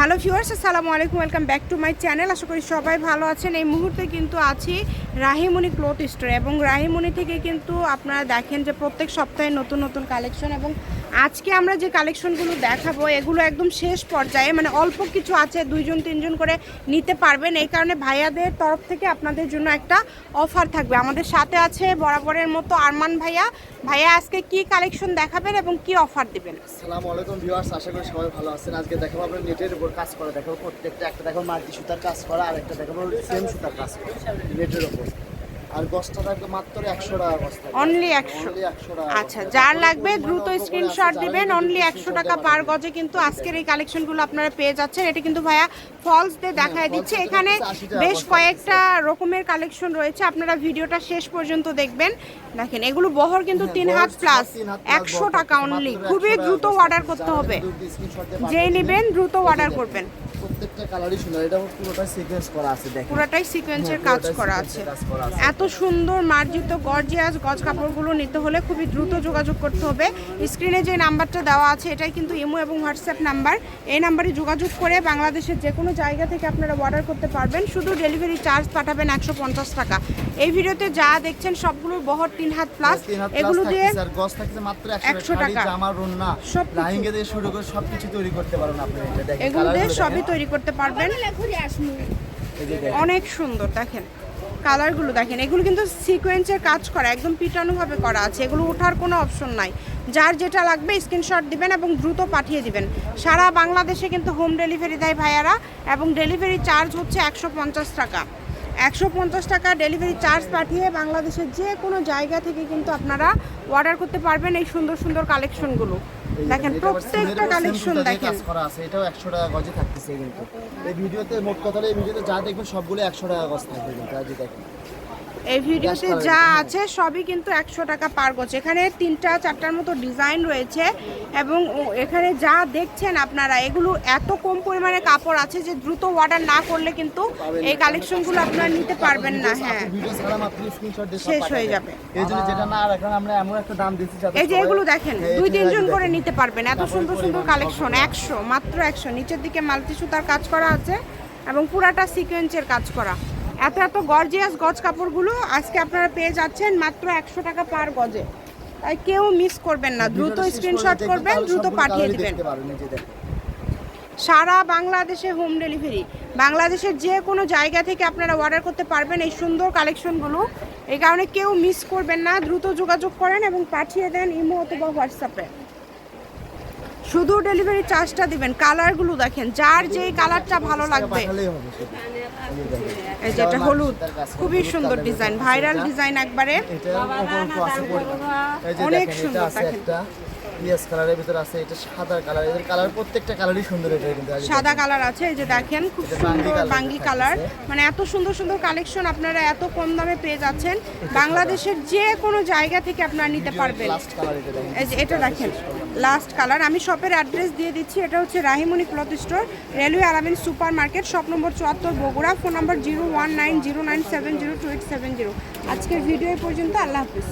Hello viewers, আসসালামু আলাইকুম, welcome back to my channel. আশা করি সবাই ভালো আছেন। এই মুহূর্তে কিন্তু আছি রাহিমণি ক্লথ স্টোরে এবং রাহিমণি থেকে কিন্তু আপনারা দেখেন যে প্রত্যেক সপ্তাহে নতুন নতুন কালেকশন এবং আজকে আমরা যে কালেকশনগুলো দেখাবো, এগুলো একদম শেষ পর্যায়ে মানে অল্প কিছু আছে, দুইজন, তিনজন করে নিতে পারবেন। এই কারণে ভাইয়াদের তরফ থেকে আপনাদের জন্য একটা অফার থাকবে। আমাদের সাথে আছে বরাবরের মতো আরমান ভাইয়া। ভাইয়া, আজকে কি কালেকশন দেখাবেন এবং কি অফার দিবেন? আসসালামু আলাইকুম ভিউয়ার্স আশা করি সবাই ভালো আছেন। আজকে দেখাবো আপনার নেটের উপর কাজ করা। দেখাবো প্রত্যেকটা, একটা দেখাবো মাল্টি সুতার কাজ করা আর একটা দেখাবো সেম সুতার কাজ করা, নেটের উপর। আর গছটা থাকবে মাত্র একশো টাকা গছ অনলি একশো 100 টাকা আচ্ছা যার লাগবে দ্রুত স্ক্রিনশট দিবেন। অনলি একশো টাকা পার গজে কিন্তু আজকের এই কালেকশনগুলো আপনারা পেয়ে যাচ্ছেন। এটা কিন্তু ভাইয়া ফলস দিয়ে দেখায় দিচ্ছে। এখানে হচ্ছে 80 টাকা বেশ কয়েকটা রকমের কালেকশন রয়েছে। আপনারা ভিডিওটা শেষ পর্যন্ত দেখবেন। দেখেন এগুলো বহর কিন্তু হ্যাঁ, তিন হাত প্লাস একশো টাকা অনলি খুবই দ্রুত অর্ডার করতে হবে। যেই নেবেন দ্রুত অর্ডার করবেন। প্রত্যেকটা কালারই সুন্দর। এটা সিকোয়েন্স করা আছে দেখেন। পুরোটাই সিকোয়েন্সের হ্যাঁ, কাজ করা আছে। এত সুন্দর মার্জিত গর্জিয়াস গজ কাপড়গুলো নিতে হলে খুবই দ্রুত যোগাযোগ করতে হবে। স্ক্রিনে যে নাম্বারটা দেওয়া আছে এটাই কিন্তু ইমো এবং হোয়াটসঅ্যাপ নাম্বার। এই নাম্বারে যোগাযোগ করে বাংলাদেশের যে কোনো জায়গা থেকে আপনারা অর্ডার করতে পারবেন। শুধু ডেলিভারি চার্জ পাঠাবেন একশো পঞ্চাশ টাকা। এই ভিডিওতে যা দেখছেন সবগুলোর বহর তিন হাত প্লাস এগুলো দিয়ে গছ থাকতেছে মাত্র 100 100 টাকা টাকা। জামা রুন্না সবকিছু। লাহিঙ্গা দিয়ে শুরু করে সবকিছু তৈরি করতে পারেন আপনি। এগুলো দিয়ে সবই। তৈরি করতে পারবেন। অনেক সুন্দর দেখেন। কালারগুলো দেখেন। এগুলো কিন্তু সিকোয়েন্সের কাজ করা একদম পিটানুভাবে করা আছে। এগুলো ওঠার কোনো অপশন নাই। যার যেটা লাগবে স্ক্রিনশট দিবেন এবং দ্রুত পাঠিয়ে দিবেন। সারা বাংলাদেশে কিন্তু হোম ডেলিভারি দেয় ভাইয়ারা এবং ডেলিভারি চার্জ হচ্ছে একশো পঞ্চাশ টাকা। একশো পঞ্চাশ টাকা ডেলিভারি চার্জ পাঠিয়ে বাংলাদেশের যে কোনো জায়গা থেকে কিন্তু আপনারা অর্ডার করতে পারবেন এই সুন্দর সুন্দর কালেকশনগুলো দেখেন প্রত্যেকটা কালেকশন দেখেন। করা আছে এটাও 100 টাকা গজে থাকতেছে কিন্তু। এই ভিডিওতে মোট কথা এই ভিডিওতে যা দেখবেন সবগুলো 100 টাকা গজ থাকবে কিন্তু আজ দেখেন। এই ভিডিওতে যা। আছে সবই কিন্তু একশো টাকা পার করছে এখানে তিনটা চারটার মতো ডিজাইন রয়েছে এবং এখানে যা দেখছেন আপনারা এগুলো এত কম পরিমাণে কাপড় আছে যে দ্রুত অর্ডার না করলে কিন্তু এই। কালেকশনগুলো আপনারা নিতে পারবেন না হ্যাঁ। শেষ হয়ে যাবে। এই যে এগুলো দেখেন দুই তিনজন করে নিতে পারবেন। এত সুন্দর সুন্দর কালেকশন একশো মাত্র একশো। নিচের দিকে মাল্টি সুতার কাজ করা আছে এবং পুরাটা সিকোয়েন্সের কাজ করা। এত এত গর্জিয়াস গজ কাপড়গুলো আজকে আপনারা পেয়ে যাচ্ছেন মাত্র একশো টাকা পার গজে। তাই কেউ মিস করবেন না দ্রুত স্ক্রিনশট করবেন দ্রুত পাঠিয়ে দিবেন। সারা বাংলাদেশে হোম ডেলিভারি বাংলাদেশের যে কোনো জায়গা থেকে আপনারা অর্ডার করতে পারবেন এই সুন্দর কালেকশনগুলো এই কারণে কেউ মিস করবেন না দ্রুত যোগাযোগ করেন এবং পাঠিয়ে দেন ইমো অথবা হোয়াটসঅ্যাপে। শুধু ডেলিভারি চার্জটা দিবেন কালারগুলো দেখেন যার যেই কালারটা ভালো লাগবে এই যে দেখেন। এই যে এটা এটা হলুদ খুবই সুন্দর ডিজাইন ভাইরাল ডিজাইন একবারে অনেক সুন্দর, আছে দেখেন। পিয়াজ কালারের ভিতর আছে এটা সাদা কালার। এদের কালার প্রত্যেকটা কালারই সুন্দর এটা কিন্তু সাদা কালার আছে এই যে দেখেন খুব সুন্দর বাঙ্গি কালার। মানে এত সুন্দর সুন্দর কালেকশন আপনারা এত কম দামে পেয়ে যাচ্ছেন। বাংলাদেশের যে কোনো জায়গা থেকে আপনারা নিতে পারবেন। এটা দেখেন। এটা দেখেন লাস্ট কালার আমি শপের অ্যাড্রেস দিয়ে দিচ্ছি এটা হচ্ছে Rahimoni cloth store railway Alamin supermarket shop number চুয়াত্তর Bogura phone number zero one nine zero nine seven zero two eight seven zero আজকের ভিডিও পর্যন্ত আল্লাহ হাফিজ।